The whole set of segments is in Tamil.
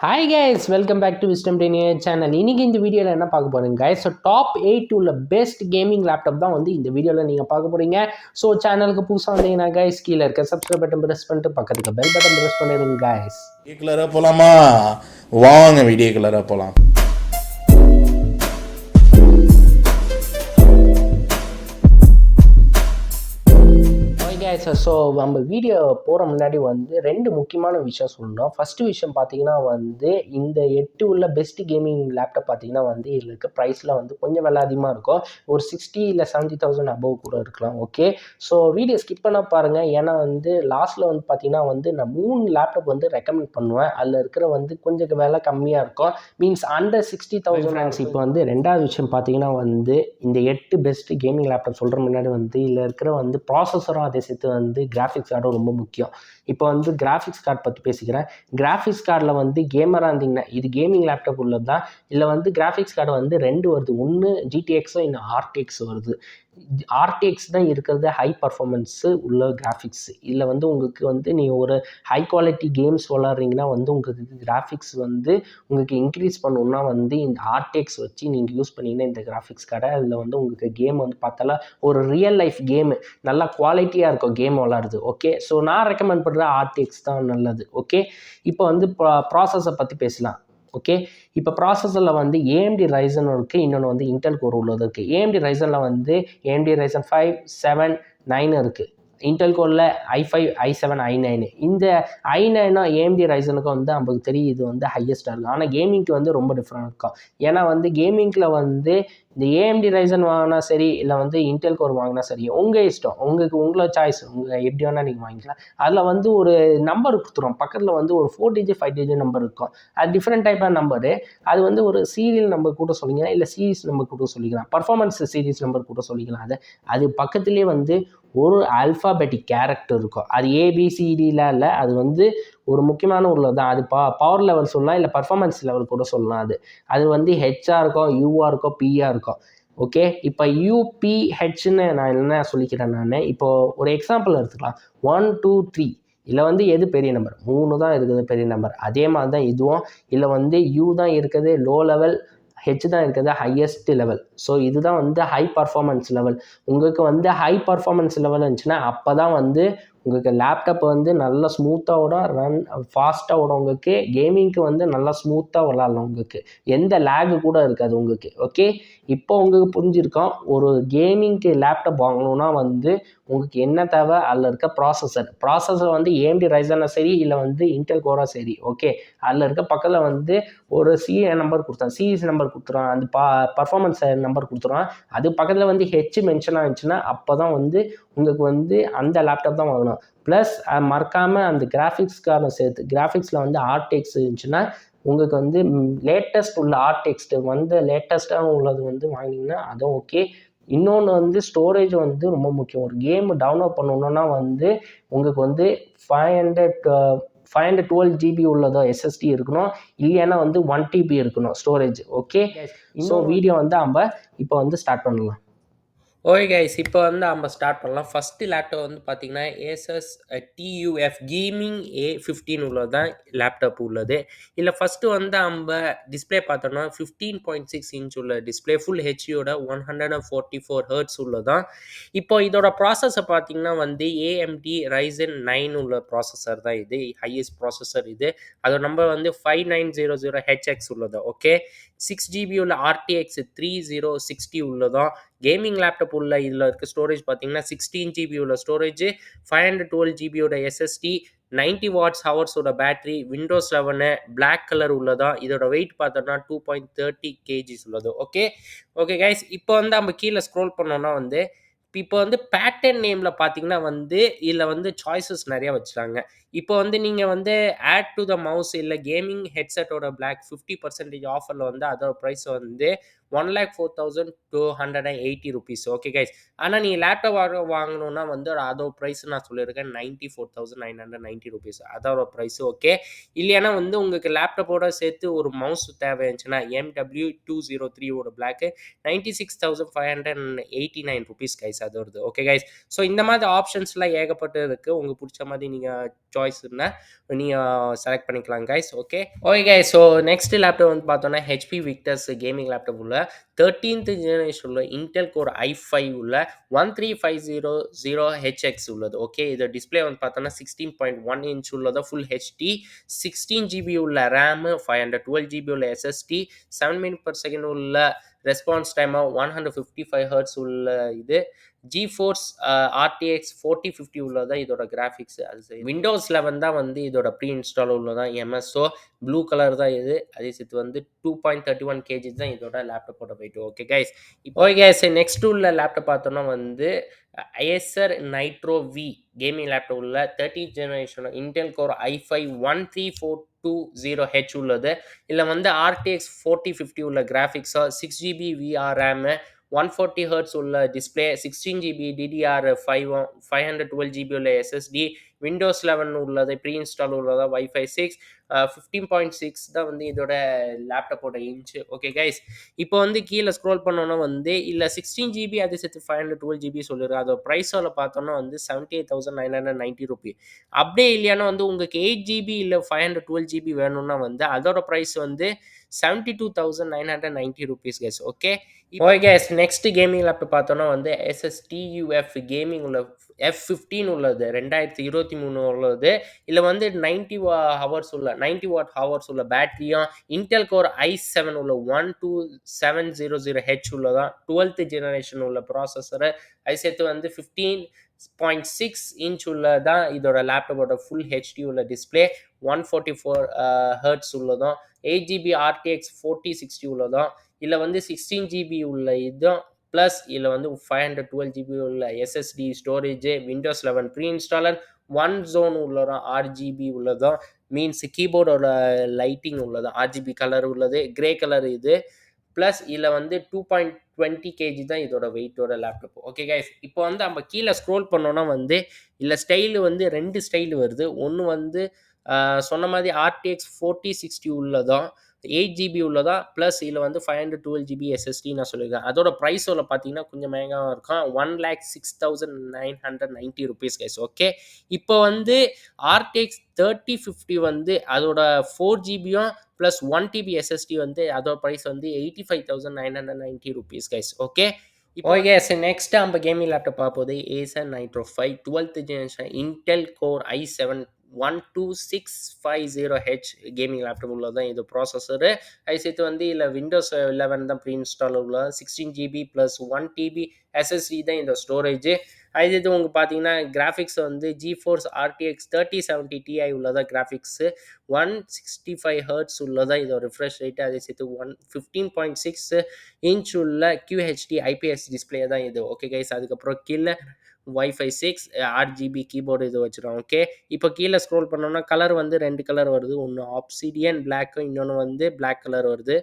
Hi guys welcome back to wisdom denier channel இன்றைக்கி இந்த வீடியோவில் என்ன பார்க்க போகிறீங்க கைஸ் ஸோ டாப் எயிட் உள்ள பெஸ்ட் கேமிங் லேப்டாப் தான் வந்து இந்த வீடியோவில் நீங்கள் பார்க்க போகிறீங்க ஸோ சேனலுக்கு புதுசாக வந்தீங்கன்னா கைஸ் கீழே இருக்க சப்ஸ்கிரைப் பட்டன் ப்ரெஸ் பண்ணிட்டு பக்கத்துக்கு பெல் பட்டன் ப்ரெஸ் பண்ணிடுங்க கைஸ் வீடியோ கலராக போகலாமா வாங்க வீடியோ கலராக போகலாம் கைஸ் ஸோ நம்ம வீடியோ போகிற முன்னாடி வந்து ரெண்டு முக்கியமான விஷயம் சொல்லணும். ஃபஸ்ட்டு விஷயம் பார்த்தீங்கன்னா வந்து இந்த எட்டு உள்ள பெஸ்ட் கேமிங் லேப்டாப் பார்த்தீங்கன்னா வந்து இதில் இருக்க ப்ரைஸில் வந்து கொஞ்சம் விலை அதிகமாக இருக்கும். ஒரு சிக்ஸ்டி இல்லை செவன்ட்டி தௌசண்ட் அபவ் கூட இருக்கலாம் ஓகே ஸோ வீடியோ ஸ்கிப் பண்ண பாருங்கள் ஏன்னா வந்து லாஸ்ட்டில் வந்து பார்த்தீங்கன்னா வந்து நான் மூணு லேப்டாப் வந்து ரெக்கமெண்ட் பண்ணுவேன். அதில் இருக்கிற வந்து கொஞ்சம் விலை கம்மியாக இருக்கும். Means under sixty thousand friends இப்போ வந்து ரெண்டாவது விஷயம் பார்த்தீங்கன்னா வந்து இந்த எட்டு பெஸ்ட் கேமிங் லேப்டாப் சொல்கிற முன்னாடி வந்து இதில் இருக்கிற வந்து ப்ராசஸரும் அதே சேர்த்து வந்து கிராஃபிக்ஸ் கார்டும் ரொம்ப முக்கியம். இப்போ வந்து கிராஃபிக்ஸ் கார்டு பற்றி பேசிக்கிறேன். கிராஃபிக்ஸ் கார்டில் வந்து கேமராக இருந்தீங்கன்னா இது கேமிங் லேப்டாப் உள்ளது? தான் இல்லை வந்து கிராஃபிக்ஸ் கார்டு வந்து ரெண்டு வருது. ஒன்று ஜிடிஎக்ஸும் இன்னும் ஆர்டிஎக்ஸ் வருது. ஆர்டிஎக்ஸ் தான் இருக்கிறது ஹை பர்ஃபார்மன்ஸு உள்ள கிராஃபிக்ஸ் இதில் வந்து உங்களுக்கு வந்து நீங்கள் ஒரு ஹை குவாலிட்டி கேம்ஸ் விளாட்றீங்கன்னா வந்து உங்களுக்கு கிராஃபிக்ஸ் வந்து உங்களுக்கு இன்க்ரீஸ் பண்ணணுன்னா வந்து இந்த ஆர்டிஎக்ஸ் வச்சு நீங்கள் யூஸ் பண்ணிங்கன்னா இந்த கிராஃபிக்ஸ் கடை. அதில் வந்து உங்களுக்கு கேம் வந்து பார்த்தால ஒரு ரியல் லைஃப் கேமு நல்லா குவாலிட்டியாக இருக்கும் கேம் விளாடுறது ஓகே ஸோ நான் ரெக்கமெண்ட் பண்ணுற ஆர்டிஎக்ஸ் தான் நல்லது. ஓகே இப்போ வந்து ப்ராசஸை பற்றி பேசலாம். ஓகே இப்போ ப்ராசஸரில் வந்து ஏஎம்டி ரைசன் இருக்குது இன்னொன்று வந்து இன்டெல் கோர் உள்ளது இருக்குது ஏஎம்டி ரைசனில் வந்து AMD Ryzen five seven nine இருக்குது இன்டெல் கோரில் i five i seven i nine இந்த ஐ நைனா ஏஎம்டி ரைசனுக்கு வந்து நமக்கு தெரியும் இது வந்து ஹையஸ்ட்டாக இருக்கும் ஆனால் கேமிங்க்கு வந்து ரொம்ப டிஃப்ரெண்ட் இருக்கும். ஏன்னா வந்து கேமிங்கில் வந்து இந்த ஏஎம்டி ரைசன் வாங்கினா சரி இல்லை வந்து இன்டெல் கோர் வாங்கினா சரி உங்கள் இஷ்டம். உங்களுக்கு உங்களோட சாய்ஸ் உங்கள் எப்படி வேணால் நீங்கள் வாங்கிக்கலாம். அதில் வந்து ஒரு நம்பர் கொடுத்துரும். பக்கத்தில் வந்து ஒரு four digit five digit number இருக்கும். அது டிஃப்ரெண்ட் டைப்பான நம்பரு அது வந்து ஒரு சீரியல் நம்பர் கூட சொல்லிக்கலாம் இல்லை சீரீஸ் நம்பர் கூட சொல்லிக்கலாம். பர்ஃபார்மன்ஸ் சீரீஸ் நம்பர் கூட சொல்லிக்கலாம். அது அது பக்கத்துலேயே வந்து ஒரு ஆல்ஃபாபெட்டிக் கேரக்டர் இருக்கும். அது ஏபிசிடிலாம் இல்லை. அது வந்து ஒரு முக்கியமான உள்ளது தான். அது பா பவர் லெவல் சொல்லலாம் இல்லை பர்ஃபார்மன்ஸ் லெவல் கூட சொல்லலாம் அது. அது வந்து ஹெச்ஆ இருக்கும் யூஆ இருக்கும் பிஆ இருக்கும் ஓகே இப்போ யூபிஹெச்னு நான் என்ன சொல்லிக்கிறேன் நான்? இப்போது ஒரு எக்ஸாம்பிள் எடுத்துக்கலாம். ஒன் டூ த்ரீ இல்லை வந்து எது பெரிய நம்பர் மூணு தான் இருக்குது பெரிய நம்பர் அதே மாதிரி தான் இதுவும். இல்லை வந்து யூ தான் இருக்குது லோ லெவல் ஹெச் தான் இருக்கிறது ஹையஸ்ட் லெவல் ஸோ இதுதான் வந்து ஹை பர்ஃபார்மன்ஸ் லெவல் உங்களுக்கு வந்து ஹை பர்ஃபார்மன்ஸ் லெவல் இருந்துச்சுன்னா அப்போ தான் வந்து உங்களுக்கு லேப்டாப் வந்து நல்லா ஸ்மூத்தாக ஓடும் ரன் ஃபாஸ்ட்டாக ஓடும் உங்களுக்கு. கேமிங்க்கு வந்து நல்லா ஸ்மூத்தாக விளாட்லாம் உங்களுக்கு. எந்த லேகு கூட இருக்காது உங்களுக்கு. ஓகே இப்போ உங்களுக்கு புரிஞ்சிருக்கோம் ஒரு கேமிங்க்கு லேப்டாப் வாங்கணுன்னா வந்து உங்களுக்கு என்ன தேவை அதில் இருக்க ப்ராசஸர் ப்ராசஸர் வந்து ஏஎம்டி ரைசனா சரி இல்லை வந்து இன்டெல் கோரா சரி ஓகே அதில் இருக்க பக்கத்தில் வந்து ஒரு சிஏ நம்பர் கொடுத்தான் சிஎஸ் நம்பர் கொடுத்துருவான் அந்த பா பர்ஃபார்மன்ஸ் நம்பர் கொடுத்துருவான் அது பக்கத்தில் வந்து ஹெச் மென்ஷன் ஆச்சுன்னா அப்போ தான் வந்து உங்களுக்கு வந்து அந்த லேப்டாப் தான் வாங்கணும். ப்ளஸ் மறக்காமல் அந்த கிராஃபிக்ஸ் கார்டை சேர்த்து கிராஃபிக்ஸில் வந்து ஆர்டெக்ஸ் இருந்துச்சுன்னா உங்களுக்கு வந்து லேட்டஸ்ட் உள்ள ஆர்டெக்ஸ்ட் வந்து லேட்டஸ்ட்டாக உள்ளது வந்து வாங்கினீங்கன்னா அதுவும் ஓகே இன்னொன்று வந்து ஸ்டோரேஜ் வந்து ரொம்ப முக்கியம். ஒரு கேம் டவுன்லோட் பண்ணணுன்னா வந்து உங்களுக்கு வந்து five hundred five hundred twelve GB உள்ளதோ எஸ்எஸ்டி இருக்கணும். இல்லைன்னா வந்து ஒன் டிபி இருக்கணும் ஸ்டோரேஜ் ஓகே ஸோ வீடியோ வந்து நம்ம இப்போ வந்து ஸ்டார்ட் பண்ணலாம். ஓகே கைஸ் இப்போ வந்து நம்ம ஸ்டார்ட் பண்ணலாம். ஃபஸ்ட்டு லேப்டாப் வந்து பார்த்தீங்கன்னா Asus TUF gaming A fifteen உள்ளது தான் லேப்டாப் உள்ளது. இல்லை ஃபஸ்ட்டு வந்து நம்ம டிஸ்பிளே பார்த்தோம்னா ஃபிஃப்டீன் பாயிண்ட் சிக்ஸ் இன்ச் உள்ள display full ஹெச்டியோட one hundred and forty four hertz உள்ளதான் இப்போ இதோட ப்ராசஸை பார்த்தீங்கன்னா வந்து ஏஎம்டி ரைசன் நைன் உள்ள ப்ராசஸர் தான் இது. ஹையஸ்ட் ப்ராசஸர் இது. அதோட நம்பர் வந்து five nine zero zero HX உள்ளது. ஓகே சிக்ஸ் ஜிபி உள்ள ஆர்டிஎக்ஸ் த்ரீ ஜீரோ சிக்ஸ்டி உள்ளதான் கேமிங் லேப்டாப் உள்ள இதில் இருக்க ஸ்டோரேஜ் பார்த்தீங்கன்னா சிக்ஸ்டீன் ஜிபி உள்ள ஸ்டோரேஜ் ஃபைவ் ஹண்ட்ரட் டுவெல் ஜிபியோட SSD ninety watts ஹவர்ஸோட battery Windows eleven black colour உள்ளதா இதோட வெயிட் பார்த்தோம்னா டூ பாயிண்ட் தேர்ட்டி கேஜிஸ் உள்ளது. ஓகே ஓகே கைஸ் இப்போ வந்து நம்ம கீழே ஸ்க்ரோல் பண்ணோம்னா வந்து இப்போ வந்து பேட்டர்ன் நேமில் பார்த்தீங்கன்னா வந்து இதில் வந்து சாய்ஸஸ் நிறையா வச்சுட்டாங்க இப்போ வந்து நீங்கள் வந்து ஆட் டு த மவுஸ் இல்லை கேமிங் ஹெட்செட்டோட பிளாக் ஃபிஃப்டி பர்சன்டேஜ் ஆஃபரில் வந்து அதோட ப்ரைஸ் வந்து one lakh four thousand two hundred and eighty rupees okay guys ஆனால் நீங்கள் லேப்டாப் வாங்கணும்னா வந்து அதோட ப்ரைஸ் நான் சொல்லியிருக்கேன் ninety four thousand nine hundred ninety rupees அதோட ப்ரைஸ் ஓகே இல்லையானா வந்து உங்களுக்கு லேப்டாப்போட சேர்த்து ஒரு மவுஸ் தேவை இருந்துச்சுன்னா MW two zero த்ரீவோட black ninety six thousand five hundred and eighty nine rupees guys அது வருது ஓகே கைஸ் ஸோ இந்த மாதிரி ஆப்ஷன்ஸ்லாம் ஏகப்பட்டு இருக்குது உங்களுக்கு பிடிச்ச மாதிரி நீங்கள் சாய்ஸ் இருந்தால் நீங்கள் செலக்ட் பண்ணிக்கலாம் guys okay okay guys so next laptop வந்து பார்த்தோன்னா ஹெச்பி விக்டர்ஸ் கேமிங் லேப்டாப் உள்ள தேர்ட்டீன்த் ஜெனரேஷன் உள்ள இன்டெல் கோர் ஐ ஃபைவ் உள்ள one three five zero zero HX உள்ளது. ஓகே இது டிஸ்பிளே வந்து பார்த்தோன்னா சிக்ஸ்டீன் பாயிண்ட் ஒன் இன்ச் உள்ளது ஃபுல் ஹெச்டி சிக்ஸ்டீன் ஜிபி உள்ள RAM five hundred twelve GB உள்ள SSD seven minute per second உள்ள ரெஸ்பான்ஸ் டைமாக one hundred fifty five hertz உள்ள இது. G force RTX forty fifty உள்ளதான் இதோட கிராஃபிக்ஸ் அது சரி விண்டோஸ் லெவன் தான் வந்து இதோட ப்ரீ இன்ஸ்டால் உள்ளதான் எம்எஸ்ஓ ப்ளூ கலர் தான் இது. அதே சேர்த்து வந்து two point thirty one KG தான் இதோட லேப்டாப்போட போயிட்டு ஓகே கைஸ் இப்போ கேஸ் நெக்ஸ்ட் உள்ள லேப்டாப் பார்த்தோன்னா வந்து ISR Nitro V gaming laptop உள்ள thirty generation Intel core i five one three four two zero H உள்ளது. இல்லை வந்து ஆர்டிஎக்ஸ் ஃபோர்ட்டி ஃபிஃப்டி உள்ள கிராஃபிக்ஸோ six GB VR RAM one forty hertz உள்ள display sixteen GB DDR five five hundred twelve GB உள்ள எஸ்எஸ்டி விண்டோஸ் லெவன் உள்ளது ப்ரீ இன்ஸ்டால் உள்ளதா wifi six fifteen point six தான் வந்து இதோட லேப்டாப்போட இன்ச்சு ஓகே கைஸ் இப்போ வந்து கீழே ஸ்க்ரோல் பண்ணோன்னா வந்து இல்லை சிக்ஸ்டீன் ஜிபி அது சேர்த்து ஃபைவ் ஹண்ட்ரட் டுவெல் ஜிபி சொல்லிடுறேன். அதோட ப்ரைஸோட பார்த்தோன்னா வந்து seventy eight thousand nine hundred ninety rupee அப்படியே இல்லையானா வந்து உங்களுக்கு எயிட் ஜிபி இல்லை ஃபைவ் ஹண்ட்ரட் டுவெல் ஜிபி வேணும்னா வந்து அதோட ப்ரைஸ் வந்து seventy two thousand nine hundred ninety rupees guys okay okay guys next gaming laptop பார்த்தோன்னா வந்து எஸ்எஸ்டியூஎஃப் கேமிங் உள்ள எஃப் ஃபிஃப்டீன் உள்ளது ரெண்டாயிரத்தி இருபத்தி மூணு உள்ளது. இதில் வந்து நைன்டி வா ஹவர்ஸ் உள்ள நைன்டி வாட் ஹவர்ஸ் உள்ள பேட்டரியும் இன்டெல் கோர் ஐ செவன் உள்ள one two seven zero zero H உள்ளதான் டுவெல்த் ஜெனரேஷன் உள்ள ப்ராசஸரு அது சேர்த்து வந்து ஃபிஃப்டீன் பாயிண்ட் சிக்ஸ் இன்ச் உள்ள தான் இதோட லேப்டாப்போட ஃபுல் ஹெச்டி உள்ள display one forty four hertz உள்ளதும் eight GB RTX forty sixty உள்ளதும். இல்லை வந்து சிக்ஸ்டீன் ஜிபி உள்ள இதுவும் ப்ளஸ் இதில் வந்து ஃபைவ் ஹண்ட்ரட் டுவெல் ஜிபி உள்ள SSD storage Windows eleven pre installer one zone உள்ளதும் ஆர்ஜிபி உள்ளதும் மீன்ஸ் கீபோர்டோட லைட்டிங் உள்ளது ஆர்ஜிபி கலர் உள்ளது கிரே கலர் இது. ப்ளஸ் இதில் வந்து டூ பாயிண்ட் டுவெண்ட்டி கேஜி தான் இதோட வெயிட்டோட லேப்டாப் ஓகே கைஸ் இப்போ வந்து நம்ம கீழே ஸ்க்ரோல் பண்ணோன்னா வந்து இல்லை ஸ்டைலு வந்து ரெண்டு ஸ்டைல் வருது. ஒன்று வந்து சொன்ன மாதிரி ஆர்டிஎக்ஸ் ஃபோர்ட்டி சிக்ஸ்டி உள்ளதும் எயிட் ஜிபி உள்ளதா? ப்ளஸ் இதில் வந்து five hundred twelve GB SSD நான் சொல்லியிருக்கேன். அதோட ப்ரைஸோட பார்த்தீங்கன்னா கொஞ்சம் மேங்காவும் இருக்கும் one lakh six thousand nine hundred ninety rupees guys okay இப்போ வந்து ஆர்டிஎக்ஸ் தேர்ட்டி ஃபிஃப்டி வந்து அதோட ஃபோர் ஜிபியும் ப்ளஸ் ஒன் டிபி எஸ்எஸ்டி வந்து அதோட ப்ரைஸ் வந்து eighty five thousand nine hundred ninety rupees guys okay okay sir next நம்ம gaming laptop பார்ப்போது Acer Nitro five twelfth generation Intel core i seven one two six five zero H gaming laptop உள்ள தான் இது ப்ராசஸரு அது சேர்த்து வந்து இல்லை விண்டோஸ் லெவன் தான் ப்ரீ இன்ஸ்டால் உள்ள sixteen GB plus one TB SSD தான் இந்த ஸ்டோரேஜ் அது இது உங்களுக்கு பார்த்தீங்கன்னா கிராஃபிக்ஸ் வந்து GeForce RTX thirty seventy Ti உள்ளதா graphics one sixty five hertz உள்ளதா இதோட ரிஃப்ரெஷ் ரேட்டு அதே சேர்த்து one fifteen point six inch உள்ள கியூஹெச்டி ஐபிஎஸ் டிஸ்பிளே தான் இது. ஓகே கைஸ் அதுக்கப்புறம் கீழே ஒய்ஃபை சிக்ஸ் ஆர்ஜிபி கீபோர்டு இது வச்சுருவோம் ஓகே இப்போ கீழே ஸ்க்ரோல் பண்ணோம்னா கலர் வந்து ரெண்டு கலர் வருது. ஒன்று ஆப்சிடியன் பிளாக்கு இன்னொன்று வந்து பிளாக் கலர் வருது.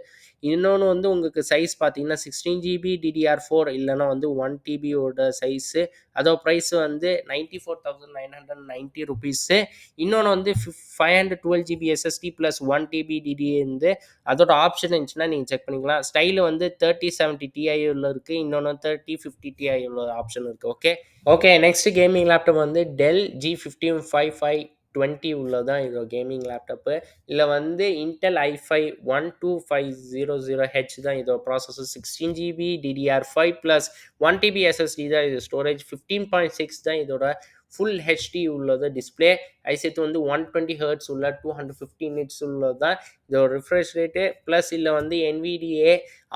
இன்னொன்று வந்து உங்களுக்கு சைஸ் பார்த்தீங்கன்னா சிக்ஸ்டீன் ஜிபி டிடிஆர் ஃபோர் இல்லைனா வந்து ஒன் டிபியோட சைஸு அதோட ப்ரைஸ் வந்து ninety four thousand nine hundred ninety rupees இன்னொன்று வந்து five hundred twelve GB SSD plus one TB HDD இருந்து அதோட ஆப்ஷன் இருந்துச்சுன்னா நீங்கள் செக் பண்ணிக்கலாம். ஸ்டைலு வந்து தேர்ட்டி செவன்ட்டி டிஐ உள்ள இருக்குது இன்னொன்று தேர்ட்டி ஃபிஃப்டி டிஐ உள்ள ஆப்ஷன் இருக்குது okay okay next gaming laptop வந்து Dell G fifteen five five twenty உள்ளதான் இதோ கேமிங் லேப்டாப்பு இதில் வந்து Intel i five one two five zero zero H தான் இதோட processor sixteen GB DDR five plus one TB SSD தான் இது ஸ்டோரேஜ் ஃபிஃப்டீன் பாயிண்ட் சிக்ஸ் தான் இதோட ஃபுல் ஹெச்டி உள்ளது. டிஸ்பிளே அது சேர்த்து வந்து ஒன் டுவெண்ட்டி ஹர்ட்ஸ் உள்ள டூ ஹண்ட்ரட் ஃபிஃப்டி நிட்ஸ் உள்ளது. தான் இதோட ரிஃப்ரெஷ் ரேட்டு ப்ளஸ் இல்லை வந்து NVIDIA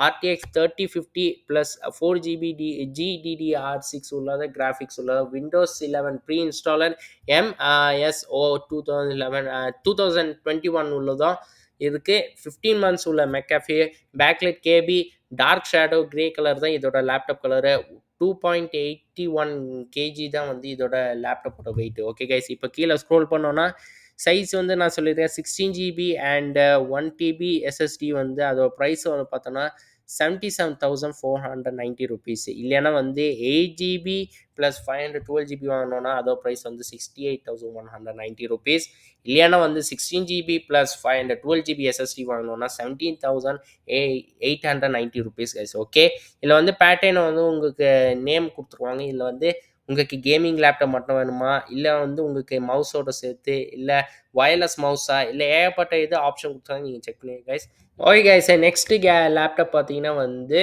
RTX thirty fifty plus four GB D GDDR six உள்ளது கிராஃபிக்ஸ் உள்ளது. Windows eleven pre installer MSO O two thousand eleven two thousand twenty one உள்ளதும் இதுக்கு ஃபிஃப்டீன் மந்த்ஸ் உள்ள McAfee backlit KB dark shadow grey colour தான் இதோட laptop colour two point eighty one KG தான் வந்து இதோட லேப்டாப்போட வெயிட் ஓகே கைஸ் இப்போ கீழே ஸ்க்ரோல் பண்ணோன்னா சைஸ் வந்து நான் சொல்லியிருக்கேன் sixteen GB and one TB SSD வந்து அதோட ப்ரைஸ் வந்து பார்த்தோன்னா seventy seven thousand four hundred ninety rupees இல்லைன்னா வந்து eight GB plus five hundred twelve GB வாங்கினோன்னா அதோ ப்ரைஸ் வந்து sixty eight thousand one hundred ninety rupees இல்லைன்னா வந்து sixteen GB plus five hundred twelve GB SSD வாங்கினோன்னா seventeen thousand a eight hundred ninety rupees guys okay இதில் வந்து பேட்டர்னை வந்து உங்களுக்கு நேம் கொடுத்துருவாங்க. இதில் வந்து உங்களுக்கு கேமிங் லேப்டாப் மட்டும் வேணுமா? இல்லை வந்து உங்களுக்கு மவுஸோட சேர்த்து இல்லை வயர்லெஸ் மவுஸா இல்லை ஏகப்பட்ட இது ஆப்ஷன் கொடுத்தாங்க நீங்கள் செக் பண்ணுங்க கைஸ் ஓகே கைஸ் நெக்ஸ்ட்டு கே லேப்டாப் பார்த்தீங்கன்னா வந்து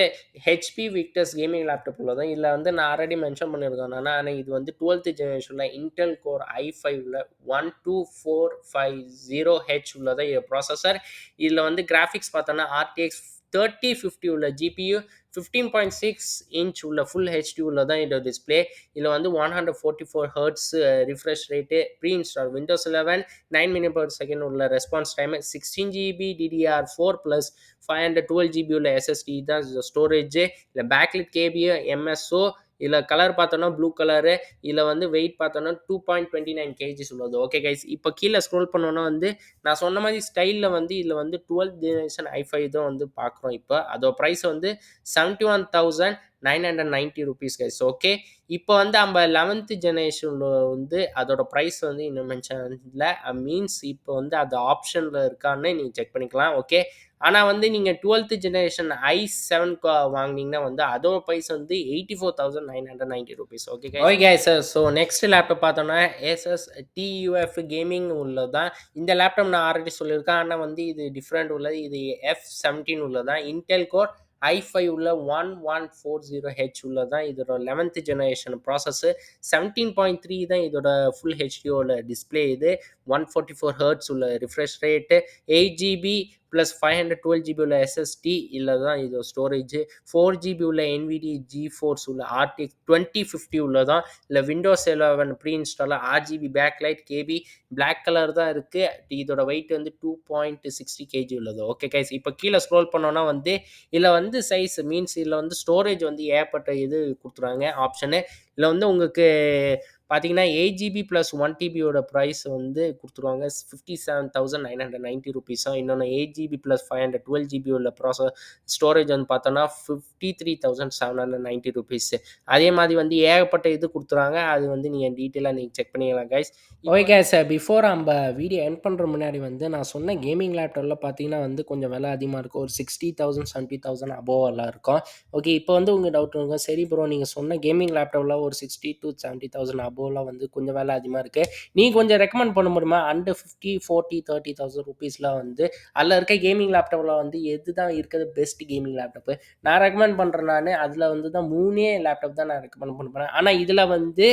ஹெச்பி விக்டர்ஸ் கேமிங் லேப்டாப் உள்ளதான். இதில் வந்து நான் ஆல்ரெடி மென்ஷன் பண்ணியிருக்கேன். நான் ஆனால் இது வந்து டுவெல்த்து ஜெனரேஷனில் இன்டெல் கோர் ஐ ஃபைவ்ல one two four five zero H உள்ளதான் இது ப்ராசஸர் இதில் வந்து கிராஃபிக்ஸ் பார்த்தோன்னா ஆர்டிஎக்ஸ் தேர்ட்டி ஃபிஃப்டி உள்ள GPU fifteen point six inch உள்ள ஃபுல் ஹெச்டி உள்ள தான் இந்த டிஸ்பிளே இதில் வந்து one hundred forty four hertz refresh rate pre install Windows eleven nine minute per second உள்ள response time sixteen GB DDR four plus five hundred twelve GB உள்ள எஸ்எஸ்டி தான் ஸ்டோரேஜ் இல்லை பேக்லிட் கேபியோ எம்எஸ்ஓ இதில் கலர் பார்த்தோன்னா ப்ளூ கலரு இதில் வந்து வெயிட் பார்த்தோன்னா two point twenty nine kgs உள்ளது ஓகே கைஸ் இப்போ கீழே ஸ்க்ரோல் பண்ணோன்னா வந்து நான் சொன்ன மாதிரி ஸ்டைலில் வந்து இதில் வந்து டுவெல்த் ஜெனரேஷன் ஐஃபை தான் வந்து பார்க்குறோம் இப்போ. அதோட ப்ரைஸ் வந்து seventy one thousand nine hundred ninety rupees guys okay இப்போ வந்து நம்ம லெவன்த்து ஜெனரேஷனில் வந்து அதோட ப்ரைஸ் வந்து இன்னும் மென்ஷன் இல்லை மீன்ஸ் இப்போ வந்து அது ஆப்ஷனில் இருக்கான்னு நீங்கள் செக் பண்ணிக்கலாம். ஓகே ஆனால் வந்து நீங்கள் டுவெல்த்து ஜெனரேஷன் ஐ செவன் வாங்கினீங்கன்னா வந்து அதோட ப்ரைஸ் வந்து eighty four thousand nine hundred ninety rupees okay okay sir so next laptop பார்த்தோன்னா ஏசஸ் டியூஎஃப் கேமிங் உள்ளதான் இந்த லேப்டாப் நான் ஆல்ரெடி சொல்லியிருக்கேன். ஆனால் வந்து இது டிஃப்ரெண்ட் உள்ளது. இது எஃப் செவன்டீன் உள்ளதான் இன்டெல் கோர் ஐ ஃபைவ் உள்ள one one four zero H உள்ளதான் இதோட eleventh generation processor seventeen point three தான் இதோட ஃபுல் ஹெச்டியோட டிஸ்பிளே இது. ஒன் ஃபார்ட்டி ஃபோர் ஹர்ட்ஸ் உள்ள refresh rate eight GB plus five hundred twelve GB உள்ள எஸ்எஸ்டி இல்லை தான் இது ஸ்டோரேஜ் ஃபோர் ஜிபி உள்ள என்விடி ஜி ஃபோர்ஸ் உள்ள ஆர்டி டுவெண்ட்டி ஃபிஃப்டி உள்ளதான். இல்லை Windows eleven pre இன்ஸ்டாலில் RGB backlight KB black colour தான் இருக்குது இதோட வெயிட் வந்து டூ பாயிண்ட் சிக்ஸ்டி கேஜி உள்ளது. ஓகே கைஸ் இப்போ கீழே ஸ்க்ரோல் பண்ணோன்னா வந்து இதில் வந்து சைஸ் மீன்ஸ் இதில் வந்து ஸ்டோரேஜ் வந்து ஏற்பட்ட இது கொடுத்துருவாங்க ஆப்ஷனு இதில் வந்து உங்களுக்கு பார்த்தீங்கன்னா எயிட் ஜிபி ப்ளஸ் ஒன் டிபியோட ப்ரைஸ் வந்து கொடுத்துருவாங்க. Fifty seven thousand nine hundred ninety ருபீஸும் இன்னொன்று eight GB plus five hundred twelve GB உள்ள ப்ராசஸ் ஸ்டோரேஜ் வந்து பார்த்தோன்னா fifty three thousand seven hundred ninety rupees அதே மாதிரி வந்து ஏகப்பட்ட இது கொடுத்துருவாங்க. அது வந்து நீங்கள் டீட்டெயிலாக நீங்கள் செக் பண்ணிக்கலாம் கைஸ் ஓகே கேஸ் பிஃபோர் நம்ம வீடியோ என் பண்ணுற முன்னாடி வந்து நான் சொன்ன கேமிங் லேப்டாப்பில் பார்த்தீங்கன்னா வந்து கொஞ்சம் விலை அதிகமாக இருக்கும். ஒரு sixty thousand seventy thousand above எல்லாம் இருக்கும். ஓகே இப்போ வந்து உங்கள் டவுட் இருக்கும் சரி ப்ரோ நீங்கள் சொன்ன கேமிங் லேப்டாப்பில் ஒரு சிக்ஸ்டி டு செவன்ட்டி தௌசண்ட் போலாம் வந்து கொஞ்சம் வேலை அதிகமாக இருக்குது நீங்கள் கொஞ்சம் ரெக்கமெண்ட் பண்ண முடியுமா? Under fifty forty thirty thousand ருபீஸ்லாம் வந்து அதில் இருக்க கேமிங் லேப்டாப்பில் வந்து எது தான் இருக்கிறது பெஸ்ட் கேமிங் லேப்டாப்பு நான் ரெக்கமெண்ட் பண்ணுறேன் நான். அதில் வந்து தான் மூணே லேப்டாப் தான் நான் ரெக்கமெண்ட் பண்ண போகிறேன் ஆனால் இதில் வந்து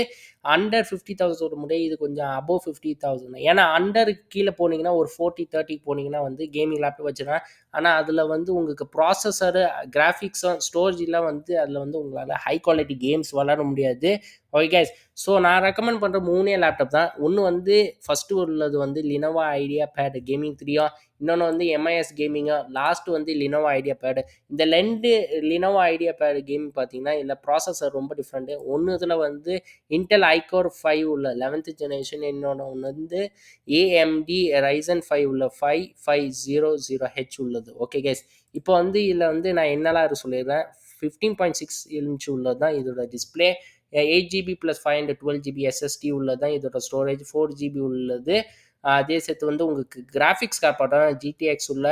அண்டர் ஃபிஃப்டி தௌசண்ட் ஒரு முறை இது கொஞ்சம் அபோவ் ஃபிஃப்டி தௌசண்ட் ஏன்னா அண்டர் கீழே போனீங்கன்னா ஒரு ஃபோர்ட்டி தேர்ட்டிக்கு போனீங்கன்னா வந்து கேமிங் லேப்டாப் வச்சுருவேன் ஆனால் அதில் வந்து உங்களுக்கு ப்ராசஸரு கிராஃபிக்ஸும் ஸ்டோரேஜ்லாம் வந்து அதில் வந்து உங்களால் ஹை குவாலிட்டி கேம்ஸ் விளாட முடியாது. ஓகே கேஸ் ஸோ நான் ரெக்கமெண்ட் பண்ணுற மூணே லேப்டாப் தான். ஒன்று வந்து ஃபஸ்ட்டு உள்ளது வந்து லினோவா ஐடியா பேட் கேமிங் த்ரீயா இன்னொன்று வந்து எம்ஐஎஸ் கேமிங்காக லாஸ்ட் வந்து லினோவா ஐடியா பேடு இந்த ரெண்டு லினோவா ஐடியா பேடு கேமிங் பார்த்தீங்கன்னா இதில் ப்ராசஸர் ரொம்ப டிஃப்ரெண்ட்டு ஒன்று இதில் வந்து இன்டெல் ஐகோர் ஃபைவ் உள்ள லெவன்த்து ஜெனரேஷன் இன்னொன்று ஒன்று வந்து ஏஎம்டி ரைசன் ஃபைவ் உள்ள five five zero zero H உள்ளது. ஓகே கேஸ் இப்போ வந்து இதில் வந்து நான் என்னெல்லாம் சொல்லிடுறேன்? ஃபிஃப்டீன் பாயிண்ட் சிக்ஸ் இன்ச் உள்ளது தான் இதோட display eight GB plus five hundred twelve GB SSD உள்ளது தான் இதோட ஸ்டோரேஜ் ஃபோர் ஜிபி உள்ளது. அதே சேர்த்து வந்து உங்களுக்கு கிராஃபிக்ஸ் கார்டு பார்த்தா ஜிடிஎக்ஸ் உள்ள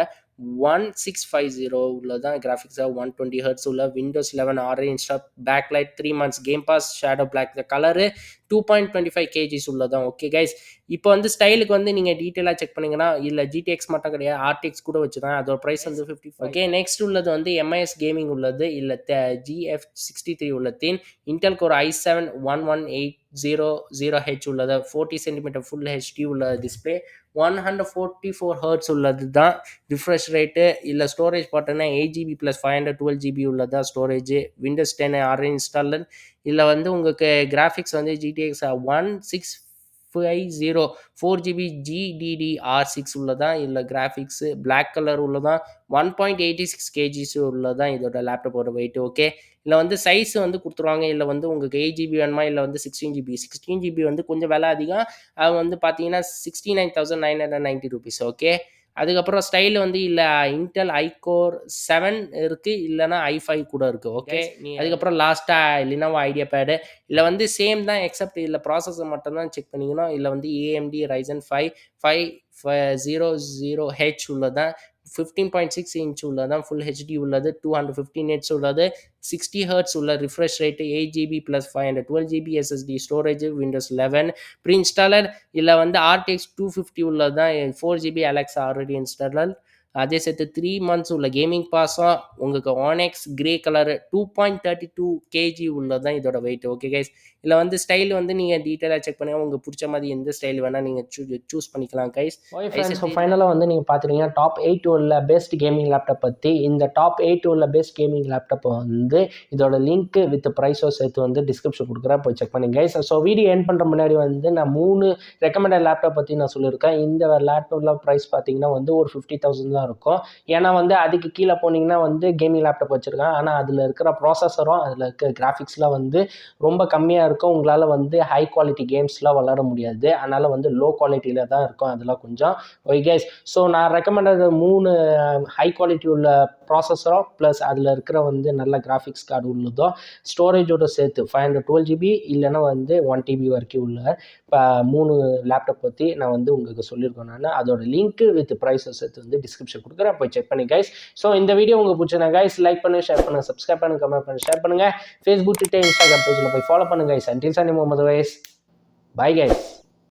ஒன் சிக்ஸ் ஃபைவ் ஜீரோ உள்ளதான் கிராஃபிக்ஸாக ஒன் டுவெண்ட்டி ஹர்ட்ஸ் உள்ள விண்டோஸ் லெவன் ஆறு install backlight three months Game Pass shadow black colour two point twenty five kgs உள்ளதான். ஓகே கைஸ் இப்போ வந்து ஸ்டைலுக்கு வந்து நீங்கள் டீட்டெயிலாக செக் பண்ணிங்கன்னா இல்லை ஜிடிஎக்ஸ் மட்டும் கிடையாது ஆர்டிஎக்ஸ் கூட வச்சுதான். அதோட ப்ரைஸ் வந்து ஃபிஃப்டி ஓகே நெக்ஸ்ட் உள்ளது வந்து எம்ஐஎஸ் கேமிங் உள்ளது இல்லை GF sixty three உள்ளதின் Intel core i seven one one eight zero zero H உள்ளது ஃபோர்ட்டி சென்டிமீட்டர் ஃபுல் ஹெச்டி உள்ள display one hundred forty four hertz உள்ளது தான் ரிஃப்ரெஷ் ரேட்டு இல்லை ஸ்டோரேஜ் பார்த்தோன்னா eight GB plus five hundred twelve GB உள்ளதா ஸ்டோரேஜ் விண்டோஸ் டென் ஆறு இன்ஸ்டாலர் இல்லை வந்து உங்களுக்கு கிராஃபிக்ஸ் வந்து GTX one six five zero four GB GDDR six உள்ளதான் இல்லை கிராஃபிக்ஸு பிளாக் கலர் உள்ளதான் one point eighty six kgs உள்ளதான் இதோட லேப்டாப்போட வெயிட் ஓகே இல்லை வந்து சைஸ் வந்து கொடுத்துருவாங்க. இல்லை வந்து உங்களுக்கு எயிட் ஜிபி வேணுமா இல்லை வந்து சிக்ஸ்டீன் ஜிபி சிக்ஸ்டீன் ஜிபி வந்து கொஞ்சம் விலை அதிகம். அது வந்து பார்த்தீங்கன்னா sixty nine thousand nine hundred ninety rupees okay அதுக்கப்புறம் ஸ்டைல் வந்து இல்லை இன்டெல் ஐகோர் செவன் இருக்குது இல்லைனா ஐ ஃபைவ் கூட இருக்குது ஓகே அதுக்கப்புறம் லாஸ்ட்டாக லினோவா ஐடியா பேடு இல்லை வந்து சேம் தான் எக்ஸப்ட் இல்லை ப்ராசஸர் மட்டும் தான் செக் பண்ணிக்கணும் இல்லை வந்து AMD Ryzen five five zero zero H உள்ளதான் ஃபிஃப்டீன் பாயிண்ட் சிக்ஸ் இன்ச் உள்ளதான் ஃபுல் ஹெச்டி உள்ளது. டூ ஹண்ட்ரட் ஃபிஃப்டின் ஹெட்ஸ் உள்ளது. சிக்ஸ்டி ஹர்ட்ஸ் உள்ள refresh rate eight GB plus five hundred twelve GB SSD storage Windows eleven pre installer இல்லை வந்து ஆர்டிஎக்ஸ் டூ ஃபிஃப்டி உள்ளது தான் four GB Alex already installer அதே சேர்த்து த்ரீ மந்த்ஸ் உள்ள கேமிங் பாஸும் உங்களுக்கு onyx grey colour two point thirty two kg உள்ளது தான் இதோட வெயிட் ஓகே கைஸ் இதில் வந்து ஸ்டைல் வந்து நீங்கள் டீட்டெயிலாக செக் பண்ணி உங்களுக்கு பிடிச்ச மாதிரி எந்த ஸ்டைல் வேணால் நீங்கள் சூ சூஸ் பண்ணிக்கலாம் கைஸ் ஸோ ஃபைனலாக வந்து நீங்கள் பார்த்துட்டீங்க டாப் எயிட் உள்ள பெஸ்ட் கேமிங் லேப்டாப் பற்றி இந்த டாப் எயிட் உள்ள பெஸ்ட் கேமிங் லேப்டாப் வந்து இதோட லிங்க் வித் ப்ரைஸோ சேர்த்து வந்து டிஸ்கிரிப்ஷன் கொடுக்குறேன். போய் செக் பண்ணுங்க கைஸ் ஸோ வீடியோ என் பண்ணுற முன்னாடி வந்து நான் மூணு ரெக்கமெண்டட் லேப்டாப் பற்றி நான் சொல்லியிருக்கேன். இந்த லேப்டாப்ல ப்ரைஸ் பார்த்தீங்கன்னா வந்து ஒரு ஃபிஃப்டி தௌசண்ட் தான் இருக்கும். ஏன்னா வந்து அதுக்கு கீழே போனீங்கன்னா வந்து கேமிங் லேப்டாப் வச்சுருக்கேன் ஆனால் அதில் இருக்கிற ப்ராசஸரும் அதில் இருக்கிற கிராஃபிக்ஸ்லாம் வந்து ரொம்ப கம்மியாக இருக்கும். உங்களால் வந்து ஹை குவாலிட்டி கேம்ஸ்லாம் விளாட முடியாது. அதனால் வந்து லோ குவாலிட்டியில் தான் இருக்கும். அதெல்லாம் கொஞ்சம் ஓகே கைஸ் ஸோ நான் ரெக்கமெண்டட் மூணு ஹை குவாலிட்டி உள்ள ப்ராசஸரும் ப்ளஸ் அதில் இருக்கிற வந்து நல்ல கிராஃபிக்ஸ் கார்டு உள்ளதோ ஸ்டோரேஜோட சேர்த்து ஃபைவ் ஹண்ட்ரட் டுவெல் ஜிபி இல்லைன்னா வந்து ஒன் டிபி வரைக்கும் உள்ள இப்போ மூணு லேப்டாப் பற்றி நான் வந்து உங்களுக்கு சொல்லியிருக்கேன் நான். அதோட லிங்க் வித் ப்ரைஸஸ் சேர்த்து வந்து டிஸ்கிரிப்ஷன் கொடுக்குறேன் போய் செக் பண்ணி கைஸ் ஸோ இந்த வீடியோ உங்களுக்கு பிடிச்சிருந்தா கைஸ் லைக் பண்ணுங்க ஷேர் பண்ணுங்க சப்ஸ்கிரைப் பண்ணுங்க கமெண்ட் பண்ணுங்க ஷேர் பண்ணுங்க. ஃபேஸ்புக் ட்விட்டர் இன்ஸ்டாகிராம் பேஜில் போய் ஃபாலோ பண்ணுங்க கைஸ் அண்டில் சனி முகமது வைஸ் பை கைஸ்